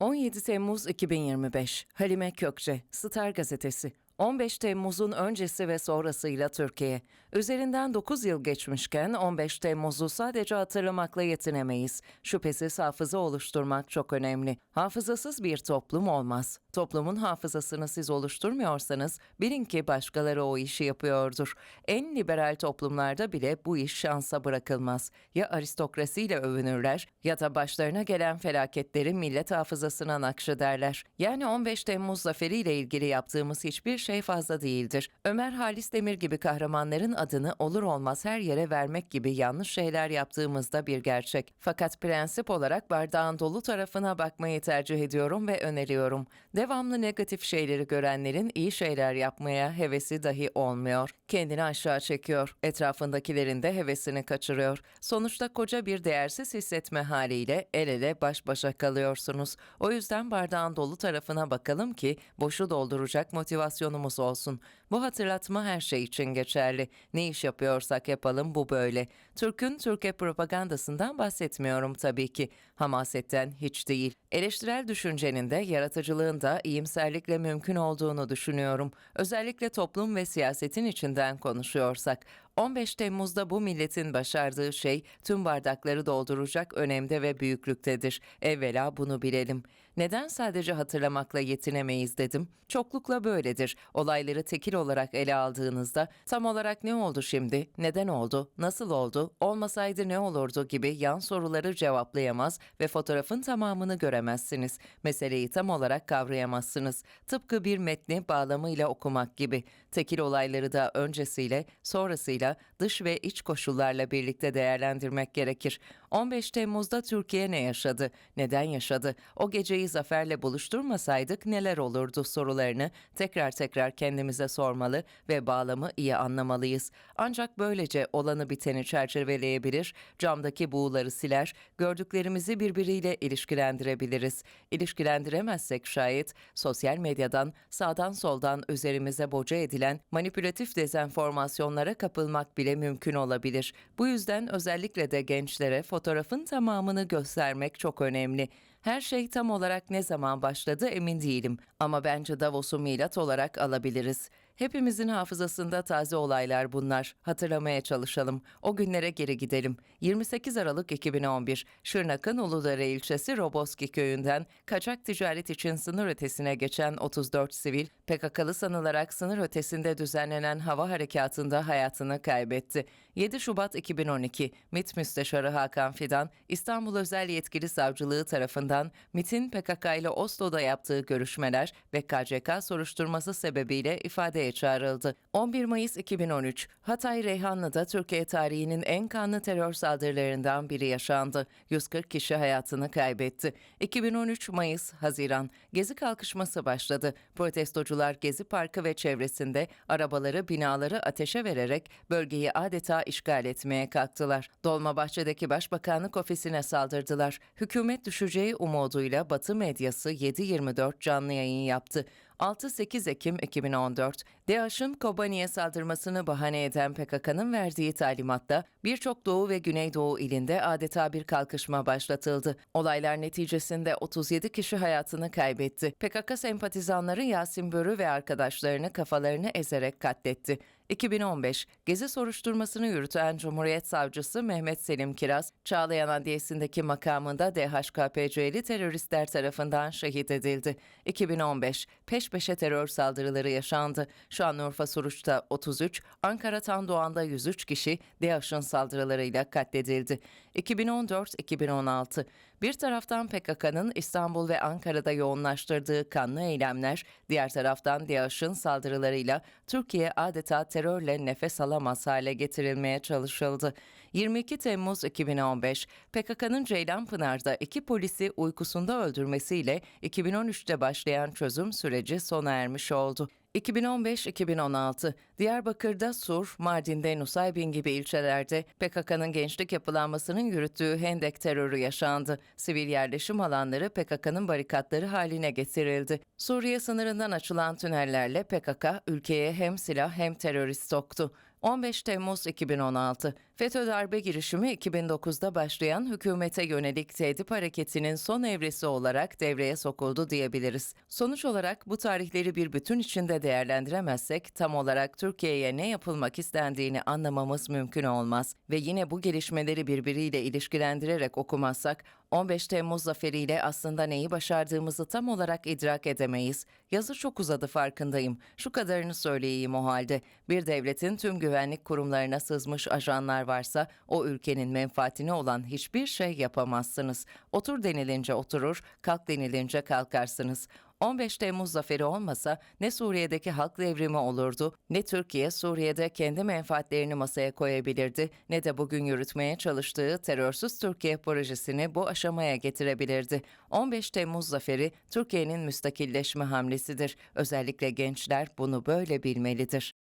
17 Temmuz 2025 Halime Kökçe Star Gazetesi 15 Temmuz'un öncesi ve sonrasıyla Türkiye. Üzerinden 9 yıl geçmişken 15 Temmuz'u sadece hatırlamakla yetinemeyiz. Şüphesiz hafıza oluşturmak çok önemli. Hafızasız bir toplum olmaz. Toplumun hafızasını siz oluşturmuyorsanız bilin ki başkaları o işi yapıyordur. En liberal toplumlarda bile bu iş şansa bırakılmaz. Ya aristokrasiyle övünürler ya da başlarına gelen felaketleri millet hafızasına nakşederler. Yani 15 Temmuz zaferiyle ilgili yaptığımız hiçbir şey fazla değildir. Ömer Halis Demir gibi kahramanların adını olur olmaz her yere vermek gibi yanlış şeyler yaptığımızda bir gerçek. Fakat prensip olarak bardağın dolu tarafına bakmayı tercih ediyorum ve öneriyorum. Devamlı negatif şeyleri görenlerin iyi şeyler yapmaya hevesi dahi olmuyor. Kendini aşağı çekiyor. Etrafındakilerin de hevesini kaçırıyor. Sonuçta koca bir değersiz hissetme haliyle el ele baş başa kalıyorsunuz. O yüzden bardağın dolu tarafına bakalım ki boşu dolduracak motivasyonumuz olsun. Bu hatırlatma her şey için geçerli. Ne iş yapıyorsak yapalım bu böyle. Türk'ün Türkiye propagandasından bahsetmiyorum tabii ki. Hamasetten hiç değil. Eleştirel düşüncenin de yaratıcılığın da iyimserlikle mümkün olduğunu düşünüyorum. Özellikle toplum ve siyasetin içinden konuşuyorsak. 15 Temmuz'da bu milletin başardığı şey tüm bardakları dolduracak önemde ve büyüklüktedir. Evvela bunu bilelim. Neden sadece hatırlamakla yetinemeyiz dedim. Çoklukla böyledir. Olayları tekil olarak ele aldığınızda tam olarak ne oldu şimdi, neden oldu, nasıl oldu, olmasaydı ne olurdu gibi yan soruları cevaplayamaz ve fotoğrafın tamamını göremezsiniz. Meseleyi tam olarak kavrayamazsınız. Tıpkı bir metni bağlamıyla okumak gibi. Tekil olayları da öncesiyle, sonrasıyla dış ve iç koşullarla birlikte değerlendirmek gerekir. 15 Temmuz'da Türkiye ne yaşadı? Neden yaşadı? O geceyi zaferle buluşturmasaydık neler olurdu sorularını tekrar tekrar kendimize sormalı ve bağlamı iyi anlamalıyız. Ancak böylece olanı biteni çerçeveleyebilir, camdaki buğuları siler, gördüklerimizi birbiriyle ilişkilendirebiliriz. İlişkilendiremezsek şayet sosyal medyadan sağdan soldan üzerimize boca edilen manipülatif dezenformasyonlara kapılmak bile mümkün olabilir. Bu yüzden özellikle de gençlere fotoğrafın tamamını göstermek çok önemli. Her şey tam olarak ne zaman başladı emin değilim ama bence Davos'u milat olarak alabiliriz. Hepimizin hafızasında taze olaylar bunlar. Hatırlamaya çalışalım. O günlere geri gidelim. 28 Aralık 2011, Şırnak'ın Uludere ilçesi Roboski köyünden kaçak ticaret için sınır ötesine geçen 34 sivil, PKK'lı sanılarak sınır ötesinde düzenlenen hava harekatında hayatını kaybetti. 7 Şubat 2012, MİT Müsteşarı Hakan Fidan, İstanbul Özel Yetkili Savcılığı tarafından MİT'in PKK ile Oslo'da yaptığı görüşmeler ve KCK soruşturması sebebiyle ifadeye çağrıldı. 11 Mayıs 2013, Hatay Reyhanlı'da Türkiye tarihinin en kanlı terör saldırılarından biri yaşandı. 140 kişi hayatını kaybetti. 2013 Mayıs, Haziran, Gezi kalkışması başladı. Protestocular Gezi Parkı ve çevresinde arabaları, binaları ateşe vererek bölgeyi adeta işgal etmeye kalktılar. Dolmabahçe'deki Başbakanlık ofisine saldırdılar. Hükümet düşeceği umuduyla Batı medyası 7-24 canlı yayın yaptı. 6-8 Ekim 2014, DAEŞ'ın Kobani'ye saldırmasını bahane eden PKK'nın verdiği talimatta birçok Doğu ve Güneydoğu ilinde adeta bir kalkışma başlatıldı. Olaylar neticesinde 37 kişi hayatını kaybetti. PKK sempatizanları Yasin Börü ve arkadaşlarını kafalarını ezerek katletti. 2015 Gezi soruşturmasını yürüten Cumhuriyet Savcısı Mehmet Selim Kiraz, Çağlayan Adliyesi'ndeki makamında DHKPC'li teröristler tarafından şehit edildi. 2015 peş peşe terör saldırıları yaşandı. Şanlıurfa Suruç'ta 33, Ankara Tandoğan'da 103 kişi DAEŞ'ın saldırılarıyla katledildi. 2014-2016 bir taraftan PKK'nın İstanbul ve Ankara'da yoğunlaştırdığı kanlı eylemler, diğer taraftan DAEŞ'ın saldırılarıyla Türkiye adeta terörle nefes alamaz hale getirilmeye çalışıldı. 22 Temmuz 2015 PKK'nın Ceylanpınar'da iki polisi uykusunda öldürmesiyle 2013'te başlayan çözüm süreci sona ermiş oldu. 2015-2016 Diyarbakır'da Sur, Mardin'de Nusaybin gibi ilçelerde PKK'nın gençlik yapılanmasının yürüttüğü hendek terörü yaşandı. Sivil yerleşim alanları PKK'nın barikatları haline getirildi. Suriye sınırından açılan tünellerle PKK ülkeye hem silah hem terörist soktu. 15 Temmuz 2016 FETÖ darbe girişimi 2009'da başlayan hükümete yönelik tedip hareketinin son evresi olarak devreye sokuldu diyebiliriz. Sonuç olarak bu tarihleri bir bütün içinde değerlendiremezsek tam olarak Türkiye'ye ne yapılmak istendiğini anlamamız mümkün olmaz ve yine bu gelişmeleri birbiriyle ilişkilendirerek okumazsak 15 Temmuz zaferiyle aslında neyi başardığımızı tam olarak idrak edemeyiz. Yazı çok uzadı farkındayım. Şu kadarını söyleyeyim o halde. Bir devletin tüm güvenlik kurumlarına sızmış ajanlar varsa o ülkenin menfaatine olan hiçbir şey yapamazsınız. Otur denilince oturur, kalk denilince kalkarsınız. 15 Temmuz zaferi olmasa ne Suriye'deki halk devrimi olurdu, ne Türkiye Suriye'de kendi menfaatlerini masaya koyabilirdi, ne de bugün yürütmeye çalıştığı terörsüz Türkiye projesini bu aşamaya getirebilirdi. 15 Temmuz zaferi Türkiye'nin müstakilleşme hamlesidir. Özellikle gençler bunu böyle bilmelidir.